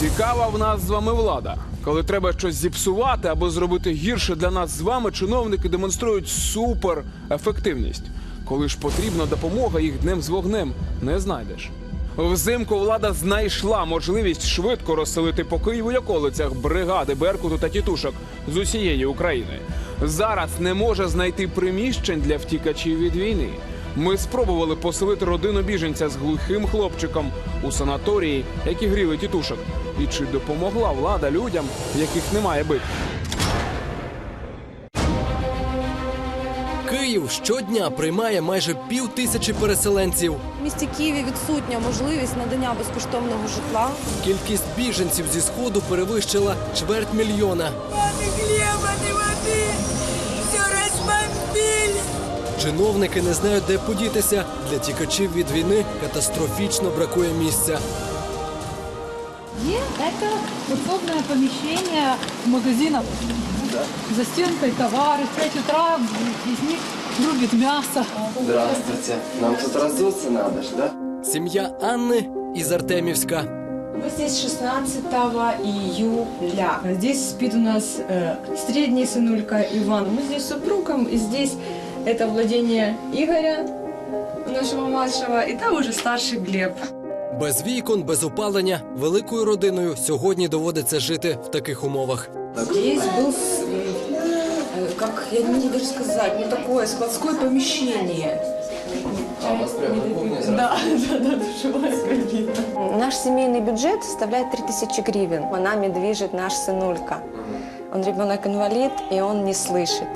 Цікава в нас з вами влада. Коли треба щось зіпсувати або зробити гірше для нас з вами, чиновники демонструють супер ефективність. Коли ж потрібна допомога, їх днем з вогнем не знайдеш. Взимку влада знайшла можливість швидко розселити по Києву й околицях бригади Беркуту та тітушок з усієї України. Зараз не може знайти приміщень для втікачів від війни. Ми спробували поселити родину біженця з глухим хлопчиком у санаторії, які гріли тітушок. І чи допомогла влада людям, яких немає бити? Київ щодня приймає майже пів тисячі переселенців. В місті Києві відсутня можливість надання безкоштовного житла. Кількість біженців зі сходу перевищила чверть мільйона. Ни хлеба, Чиновники не знають, де подітися. Для тікачів від війни катастрофічно бракує місця. И это удобное помещение магазинов. За стенкой товары. В 5 утра из них рубит мясо. Здравствуйте. Нам тут раздуться надо ж, да? Сім'я Анни із Артемівська. Мы здесь 16 июля. Здесь спит у нас э, средний сынулька Иван. Мы здесь с супругом, и здесь это владение Игоря, нашего младшего, и там уже старший Глеб. Без вікон, без опалення, великою родиною сьогодні доводиться жити в таких умовах. Здесь был, с- э, как я не могу даже сказать, ну такое складское помещение. А у вас прямо на кухне сразу? Да, да, да, душевая кабина. Наш семейный бюджет составляет 3000 гривен. Нами движет наш сынулька. Он ребенок-инвалид, и он не слышит.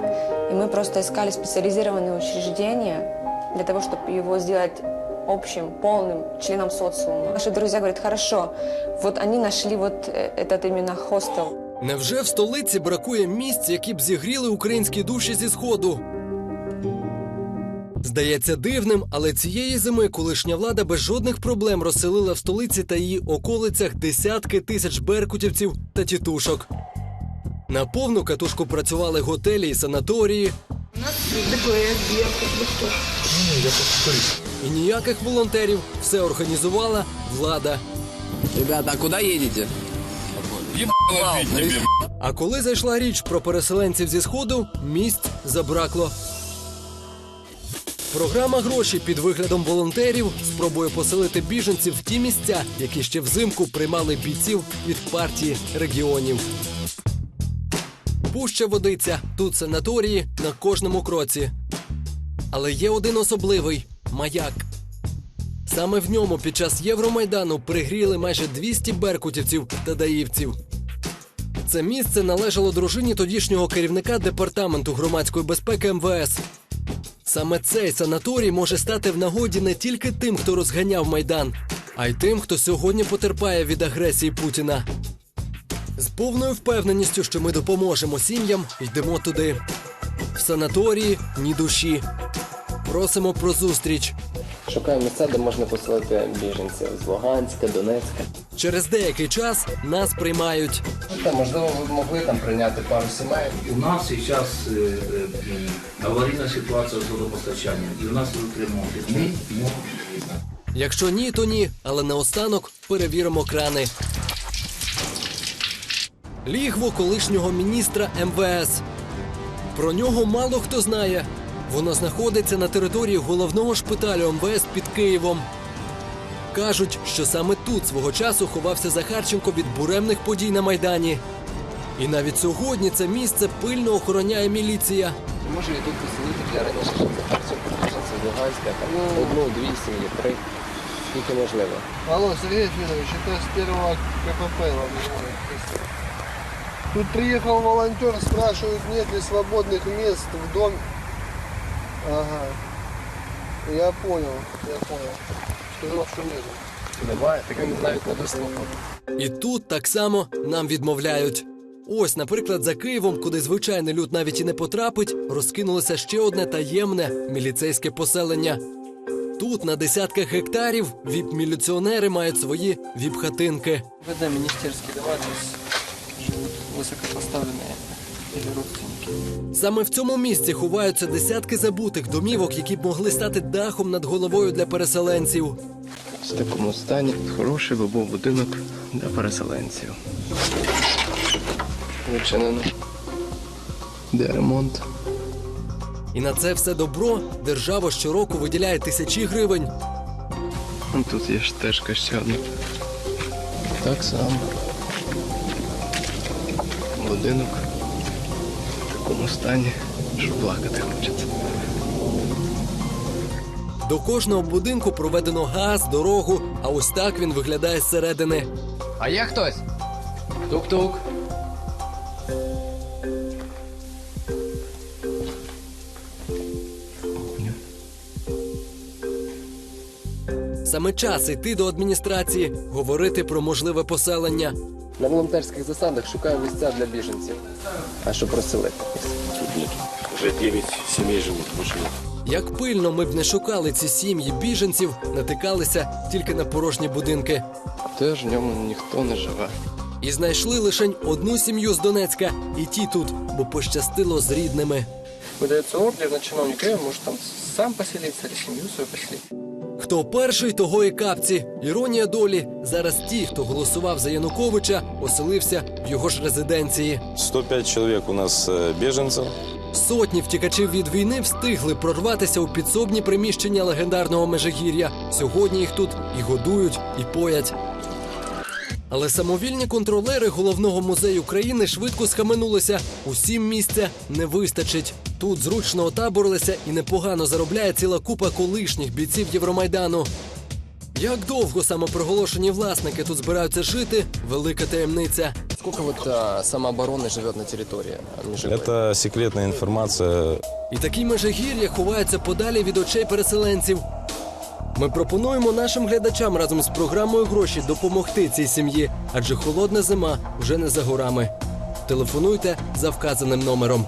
И мы просто искали специализированные учреждения для того, чтобы его сделать общим, полным членом социума. Наши друзья говорят, хорошо, вот они нашли вот э, этот именно хостел. Невже в столиці бракує місць, які б зігріли українські душі зі сходу? Здається дивним, але цієї зими колишня влада без жодних проблем розселила в столиці та її околицях десятки тисяч беркутівців та тітушок. На повну катушку працювали готелі і санаторії. І ніяких волонтерів все організувала влада. Ребята, а куда едете? А коли зайшла річ про переселенців зі сходу, місць забракло. Програма гроші під виглядом волонтерів спробує поселити біженців в ті місця, які ще взимку приймали бійців від партії регіонів. Пуща водиця тут санаторії на кожному кроці. Але є один особливий маяк. Саме в ньому під час Євромайдану пригріли майже 200 беркутівців та даївців. Це місце належало дружині тодішнього керівника департаменту громадської безпеки МВС. Саме цей санаторій може стати в нагоді не тільки тим, хто розганяв майдан, а й тим, хто сьогодні потерпає від агресії Путіна. З повною впевненістю, що ми допоможемо сім'ям, йдемо туди. В санаторії ні душі. Просимо про зустріч. Шукаємо місця, де можна поселити біженців з Луганська, Донецька. Через деякий час нас приймають. Ну, та, можливо, ви б могли там прийняти пару сімей. У нас сейчас э, э, м, аварийная ситуация с водопостачанием, и у нас идут ремонты. Мы можем Якщо ні, то ні, але наостанок перевіримо крани. Лігво колишнього міністра МВС. Про нього мало хто знає. Воно знаходиться на території головного шпиталю МВС під Києвом. Кажуть, що саме тут свого часу ховався Захарченко від буремних подій на Майдані. І навіть сьогодні це місце пильно охороняє міліція. Може і тут поселити для раніше Захарченко, з Луганська, там одну, дві сім'ї, три. Скільки можливо. Алло, Сергей Федорович, это с первого КПП Ладно. Тут приехал волонтер, спрашивает, нет ли свободных мест в доме. Ага. Я понял, я понял. Что нет. Немає, так він навіть не. І тут так само нам відмовляють. Ось, наприклад, за Києвом, куди звичайний люд навіть і не потрапить, розкинулося ще одне таємне міліцейське поселення. Тут на десятках гектарів віп-міліціонери мають свої віп-хатинки. ВД министерский, да, здесь или родственники. Саме в цьому місці ховаються десятки забутих домівок, які б могли стати дахом над головою для переселенців. В такому стані хороший би був будинок для переселенців. Вичинено. Де ремонт? І на це все добро держава щороку виділяє тисячі гривень. Тут є ж стежка ще одна. Так само. Будинок в такому стані, що плакати хочеться. До кожного будинку проведено газ, дорогу, а ось так він виглядає зсередини. А є хтось? Тук-тук. Саме час йти до адміністрації, говорити про можливе поселення. На волонтерських засадах шукаю місця для біженців. А що просили? Уже 9 семей живут, больше нет. Як пильно ми б не шукали ці сім'ї біженців, натикалися тільки на порожні будинки. Теж в ньому ніхто не живе. І знайшли лише одну сім'ю з Донецька, і ті тут, бо пощастило з рідними. Видається ордер на чиновника, може там сам поселитися, або сім'ю свою поселити. Хто перший, того і капці. Іронія долі. Зараз ті, хто голосував за Януковича, оселився в його ж резиденції. 105 чоловік у нас біженців. Сотні втікачів від війни встигли прорватися у підсобні приміщення легендарного Межигір'я. Сьогодні їх тут і годують, і поять. Але самовільні контролери головного музею країни швидко схаменулися. Усім місця не вистачить. Тут зручно отаборилися і непогано заробляє ціла купа колишніх бійців Євромайдану. Як довго самопроголошені власники тут збираються жити велика таємниця. Сколько вот а, самообороны живет на территории Межигорья? Это секретная информация. І такі межигір'я ховаються подалі від очей переселенців. Ми пропонуємо нашим глядачам разом з програмою гроші допомогти цій сім'ї, адже холодна зима вже не за горами. Телефонуйте за вказаним номером.